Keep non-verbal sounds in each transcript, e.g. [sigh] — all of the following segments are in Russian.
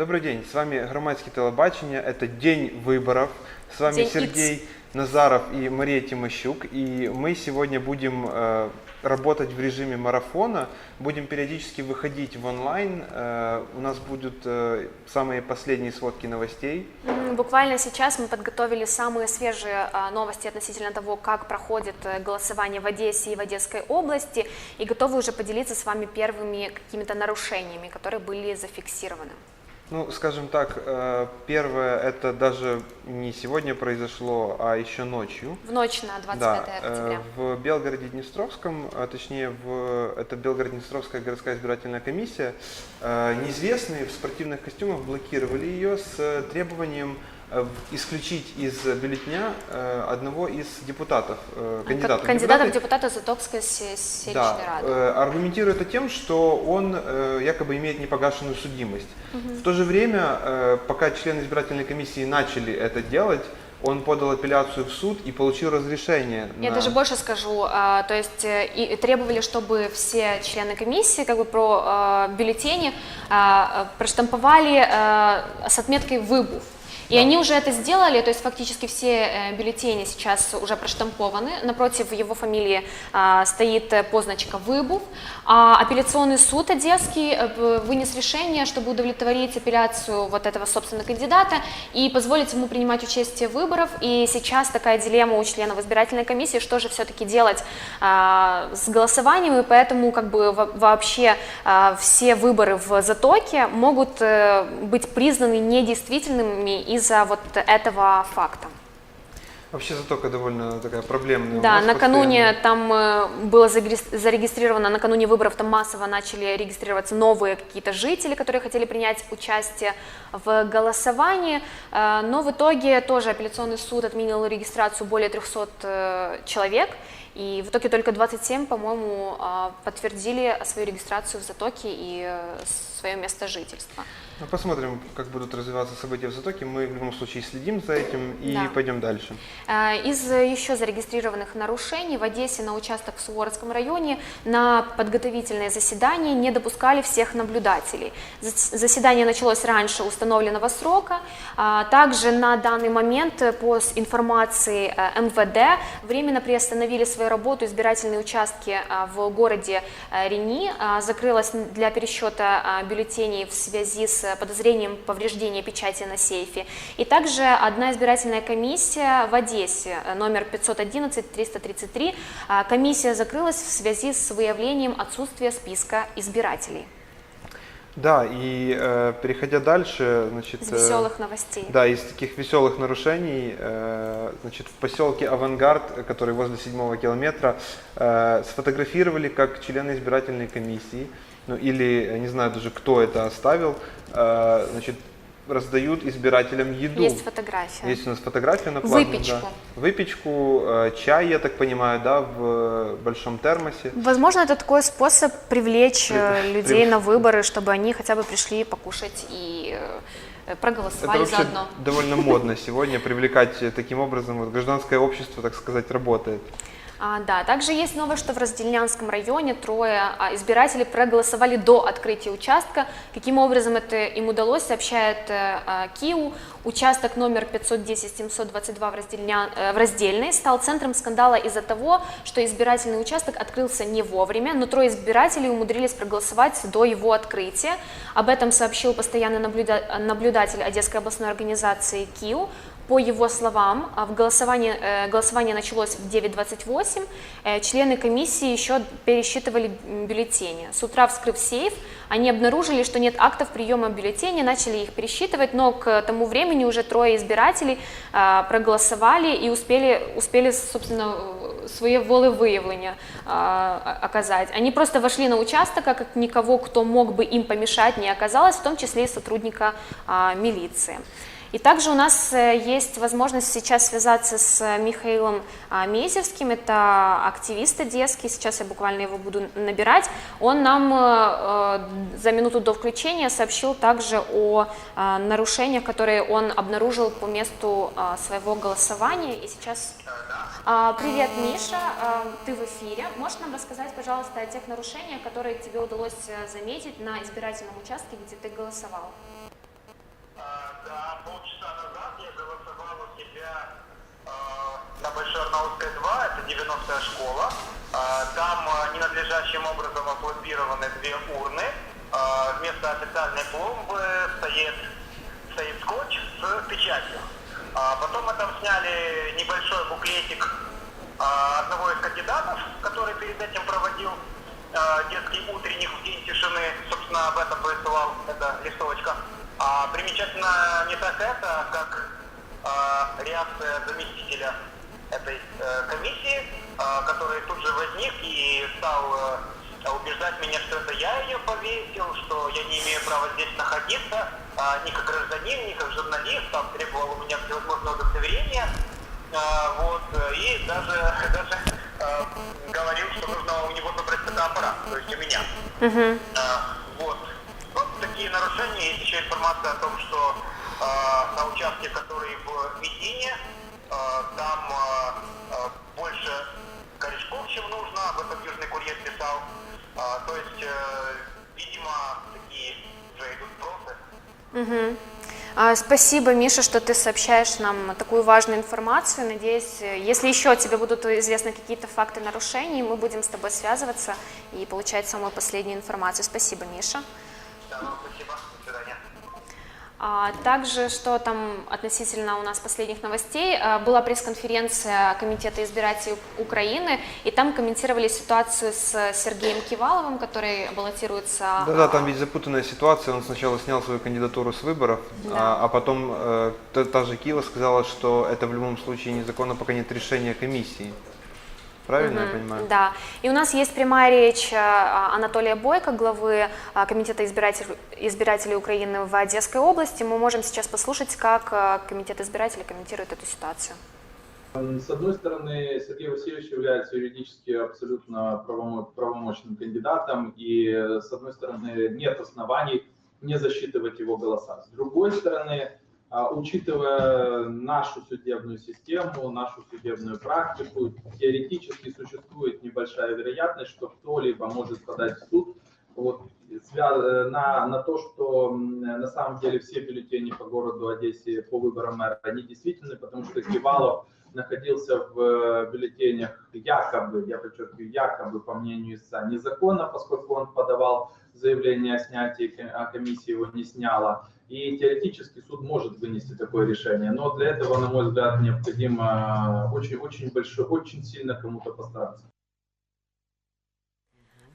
Добрый день, с вами Громадское телебачение, это День выборов. С вами День Сергей Назаров и Мария Тимощук. И мы сегодня будем э, работать в режиме марафона, будем периодически выходить в онлайн. Э, у нас будут э, самые последние сводки новостей. Буквально сейчас мы подготовили самые свежие а, новости относительно того, как проходит э, голосование в Одессе и в Одесской области, и готовы уже поделиться с вами первыми какими-то нарушениями, которые были зафиксированы. Ну, скажем так, э, первое, это даже не сегодня произошло, а еще ночью. В ночь на 25 Да, э, октября. в Белгороде-Днестровском, а точнее в это Белгород-Днестровская городская избирательная комиссия, э, неизвестные в спортивных костюмах блокировали ее с требованием исключить из бюллетеня э, одного из депутатов, э, Как- кандидатов. Кандидатов депутаты. депутаты Затокской се- селищной Да, рады. э, аргументируя это тем, что он э, якобы имеет непогашенную судимость. В то же время, э, пока члены избирательной комиссии начали это делать, он подал апелляцию в суд и получил разрешение. Я на- даже больше скажу, а, то есть э, и требовали, чтобы все члены комиссии как бы про а, бюллетени а, а, проштамповали а, с отметкой «выбув». И они уже это сделали, то есть фактически все э, бюллетени сейчас уже проштампованы. Напротив его фамилии а, стоит э, позначка «Выбув». А апелляционный суд Одесский э, вынес решение, чтобы удовлетворить апелляцию вот этого, собственно, кандидата и позволить ему принимать участие в выборах. И сейчас такая дилемма у членов избирательной комиссии, что же все-таки делать а, с голосованием, и поэтому как бы во- вообще а, все выборы в Затоке могут э, быть признаны недействительными из-за вот этого факта. Вообще Затока довольно такая проблемная. Да, накануне постоянно. там э, было зарегистрировано, накануне выборов там массово начали регистрироваться новые какие-то жители, которые хотели принять участие в голосовании, Э, но в итоге тоже апелляционный суд отменил регистрацию более 300 э, человек, и в итоге только 27, по-моему, подтвердили свою регистрацию в Затоке и свое место жительства. Ну, посмотрим, как будут развиваться события в Затоке. Мы в любом случае следим за этим и Да. пойдем дальше. Э, Из еще зарегистрированных нарушений в Одессе на участок в Суворовском районе на подготовительное заседание не допускали всех наблюдателей. Зас- Заседание началось раньше установленного срока. А, Также на данный момент э, по информации э, МВД временно приостановили свою работу избирательные участки а, в городе э, Рени. А, Закрылась для пересчета а, бюллетеней в связи с подозрением повреждения печати на сейфе. И также одна избирательная комиссия в Одессе, э, номер 511-333, а, комиссия закрылась в связи с выявлением отсутствия списка избирателей. Да, и э, переходя дальше, значит... Из э, веселых новостей. Да, из таких веселых нарушений, э, значит, в поселке Авангард, э, который возле седьмого километра, э, сфотографировали как члены избирательной комиссии, ну или, я не знаю даже, кто это оставил, э, значит, раздают избирателям еду. Есть фотография. Есть у нас фотография на платном, Выпечку. да. Выпечку, э, чай, я так понимаю, да, в э, большом термосе. Возможно, это такой способ привлечь э, При- людей при- на выборы, чтобы они хотя бы пришли покушать и э, Это проголосовали вообще заодно. довольно модно [laughs] сегодня привлекать э, таким образом, вот гражданское общество, так сказать, работает. А, да, также есть новость, что в Раздельнянском районе трое а, избирателей проголосовали до открытия участка. Каким образом это им удалось, сообщает э, а, Киу. Участок номер 510-722 в, Раздельня- э, в Раздельной стал центром скандала из-за того, что избирательный участок открылся не вовремя, но трое избирателей умудрились проголосовать до его открытия. Об этом сообщил постоянный наблюда- наблюдатель Одесской областной организации Киу. По его словам, а, в голосовании, э, голосование началось в 9.28, э, члены комиссии еще пересчитывали бюллетени. С утра, вскрыв сейф, они обнаружили, что нет актов приема бюллетеней, начали их пересчитывать, но к тому времени уже трое избирателей а, проголосовали и успели, успели собственно, э, свое волевыявление а, оказать. Они просто вошли на участок, а как никого, кто мог бы им помешать, не оказалось, в том числе и сотрудника милиции. И также у нас э, есть возможность сейчас связаться с э, Михаилом а, Мезевским, это активист одесский, сейчас я буквально его буду набирать. Он нам э, за минуту до включения сообщил также о нарушениях, которые он обнаружил по месту своего голосования. И сейчас... А, Привет, Миша, А, ты в эфире. Можешь нам рассказать, пожалуйста, о тех нарушениях, которые тебе удалось заметить на избирательном участке, где ты голосовал? Э, на Большой Арнаутской 2, это 90-я школа. Э, Там э, ненадлежащим образом опломбированы две урны. Э, Вместо официальной пломбы стоит, стоит скотч с печатью. А Потом мы там сняли небольшой буклетик э, одного из кандидатов, который перед этим проводил э, детский утренник в день тишины. Собственно, об этом повествовал эта листовочка. А примечательно так это, как э, реакция заместителя этой э, комиссии, э, который тут же возник и стал э, убеждать меня, что это я ее повесил, что я не имею права здесь находиться, э, ни как гражданин, ни как журналист, там требовал у меня всевозможного удостоверения, Э, вот, и даже, [laughs] даже э, говорил, что нужно у него забрать фотоаппарат, то есть у меня. Э, Вот. Вот такие нарушения. Есть еще информация о том, что на участке, который в Медине, э, там э, больше корешков, чем нужно. Об этом Южный курьер писал. То есть, э, видимо, такие уже идут спросы. А, Спасибо, Миша, что ты сообщаешь нам такую важную информацию. Надеюсь, если еще тебе будут известны какие-то факты нарушений, мы будем с тобой связываться и получать самую последнюю информацию. Спасибо, Миша. Да, спасибо. А также, что там относительно у нас последних новостей, а, была пресс-конференция Комитета избирателей Украины, и там комментировали ситуацию с Сергеем Киваловым, который баллотируется... Да-да, а, там ведь запутанная ситуация. Он сначала снял свою кандидатуру с выборов, Да. а, а потом э, та, та же Кива сказала, что это в любом случае незаконно, пока нет решения комиссии. Правильно я понимаю? Да. И у нас есть прямая речь а, Анатолия Бойко, главы а, Комитета избирателей, избирателей Украины в Одесской области. Мы можем сейчас послушать, как а, Комитет избирателей комментирует эту ситуацию. С одной стороны, Сергей Васильевич является юридически абсолютно правомо- правомочным кандидатом, и э, с одной стороны, нет оснований не засчитывать его голоса. С другой стороны, учитывая нашу судебную систему, нашу судебную практику, теоретически существует небольшая вероятность, что кто-либо может подать в суд вот, на, на то, что на самом деле все бюллетени по городу Одессе по выборам мэра, они действительны, потому что Кивалов находился в э, бюллетенях якобы, я подчеркиваю, якобы, по мнению ИСА, незаконно, поскольку он подавал заявление о снятии, а комиссия его не сняла. И теоретически суд может вынести такое решение. Но для этого, на мой взгляд, необходимо очень-очень большой, очень сильно кому-то постараться.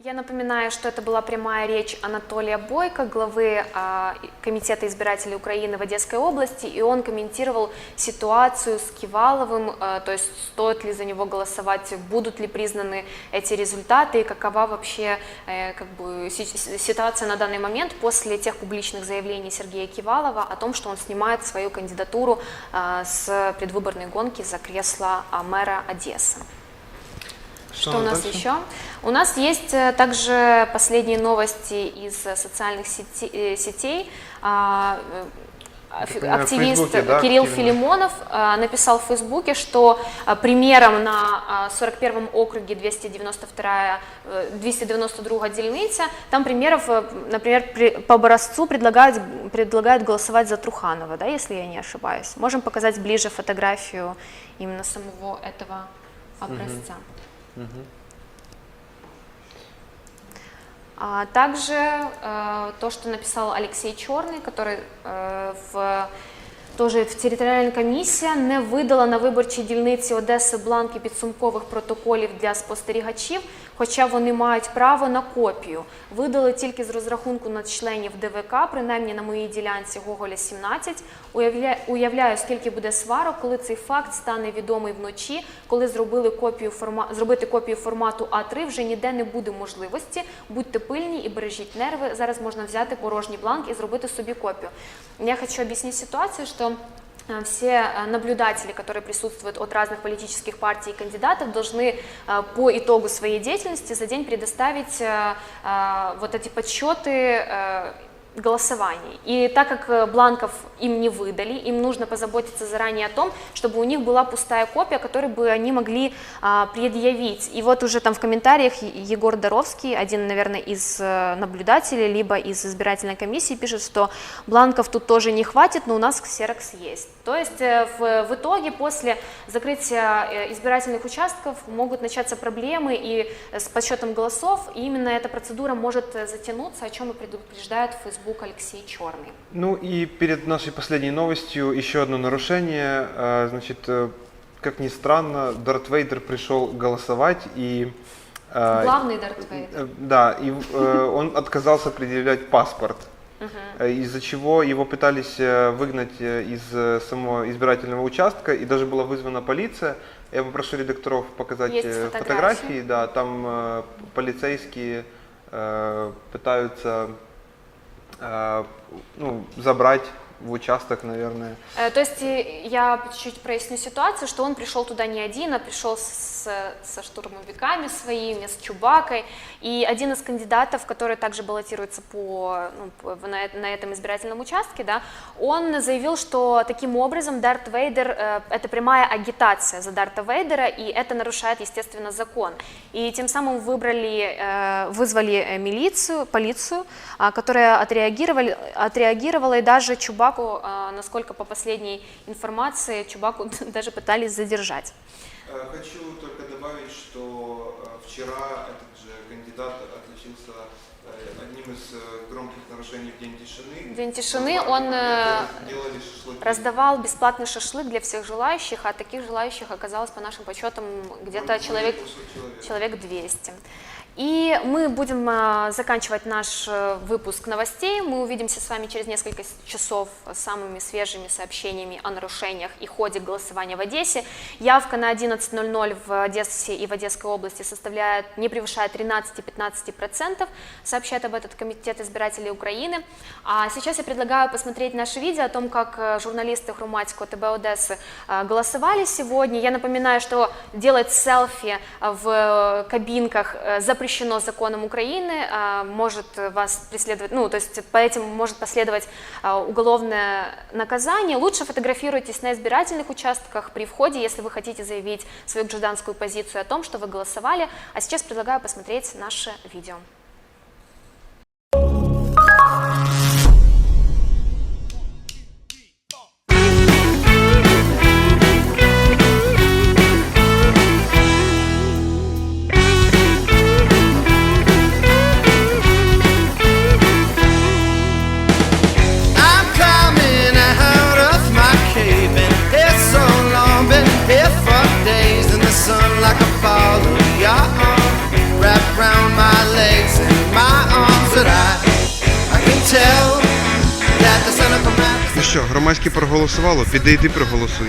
Я напоминаю, что это была прямая речь Анатолия Бойко, главы а, Комитета избирателей Украины в Одесской области, и он комментировал ситуацию с Киваловым, а, то есть стоит ли за него голосовать, будут ли признаны эти результаты, и какова вообще э, как бы, си- ситуация на данный момент после тех публичных заявлений Сергея Кивалова о том, что он снимает свою кандидатуру а, с предвыборной гонки за кресло мэра Одессы. Что, у нас дальше? еще? У нас есть э, также последние новости из э, социальных сети- э, сетей. А, в Активист да, Кирилл активно. Филимонов написал в Фейсбуке, что примером на а, 41 округе 292, э, 292 дельница, там примеров, например, при- по образцу предлагают, предлагают голосовать за Труханова, да, если я не ошибаюсь. Можем показать ближе фотографию именно самого этого образца. А также э, то, что написал Алексей Черный, который э, в Тоже в територіальна комісія не видала на виборчій дільниці Одеси бланки підсумкових протоколів для спостерігачів, хоча вони мають право на копію. Видали тільки з розрахунку на членів ДВК, принаймні на моїй ділянці Гоголя 17. Уявляю, скільки буде сварок, коли цей факт стане відомий вночі, коли зробили копію форма... зробити копію формату А3 вже ніде не буде можливості. Будьте пильні і бережіть нерви. Зараз можна взяти порожній бланк і зробити собі копію. Я хочу объяснить ситуацию, что э, все э, наблюдатели, которые присутствуют от разных политических партий и кандидатов, должны э, по итогу своей деятельности за день предоставить вот эти подсчеты голосований. И так как э, бланков им не выдали, им нужно позаботиться заранее о том, чтобы у них была пустая копия, которую бы они могли а, предъявить. И вот уже там в комментариях Егор Доровский, один, наверное, из э, наблюдателей, либо из избирательной комиссии, пишет, что бланков тут тоже не хватит, но у нас ксерокс есть. То есть э, в, в итоге после закрытия избирательных участков могут начаться проблемы и с подсчетом голосов, и именно эта процедура может затянуться, о чем и предупреждает Facebook Алексей Черный. Ну и перед нашей последней новостью еще одно нарушение. Э, Значит, э, как ни странно, Дарт Вейдер пришел голосовать и... э, Главный Дарт Вейдер. э, Да, и э, он отказался предъявлять паспорт. Из-за чего его пытались выгнать из самого избирательного участка, и даже была вызвана полиция. Я попрошу редакторов показать Есть фотографии. фотографии. Да, там полицейские пытаются ну, забрать в участок, наверное. Э, То есть э, я чуть-чуть проясню ситуацию, что он пришел туда не один, а пришел с, со штурмовиками своими, с Чубакой. И один из кандидатов, который также баллотируется по, ну, на, на этом избирательном участке, да, он заявил, что таким образом Дарт Вейдер э, это прямая агитация за Дарта Вейдера, и это нарушает, естественно, закон. И тем самым выбрали, вызвали милицию, полицию, а, которая отреагировали, отреагировала, и даже Чубаку, а, насколько по последней информации, Чубаку [laughs] даже пытались задержать. Э, Хочу только добавить, что э, вчера этот же кандидат отличился э, одним из громких нарушений в День тишины. В День тишины он шашлыки. раздавал бесплатный шашлык для всех желающих, а таких желающих оказалось, по нашим подсчетам, где-то человек 200 человек 200. И мы будем а, заканчивать наш э, выпуск новостей. Мы увидимся с вами через несколько часов с самыми свежими сообщениями о нарушениях и ходе голосования в Одессе. Явка на 11.00 в Одессе и в Одесской области составляет, не превышает 13-15%, сообщает об этом Комитет избирателей Украины. А сейчас я предлагаю посмотреть наше видео о том, как э, журналисты Хруматько ТБ Одессы э, голосовали сегодня. Я напоминаю, что делать селфи в кабинках э, запрещено законом Украины, э, может вас преследовать, ну, то есть по этим может последовать э, уголовное наказание. Лучше фотографируйтесь на избирательных участках при входе, если вы хотите заявить свою гражданскую позицию о том, что вы голосовали. А сейчас предлагаю посмотреть наше видео. Громадське проголосувало, піди ти проголосуй.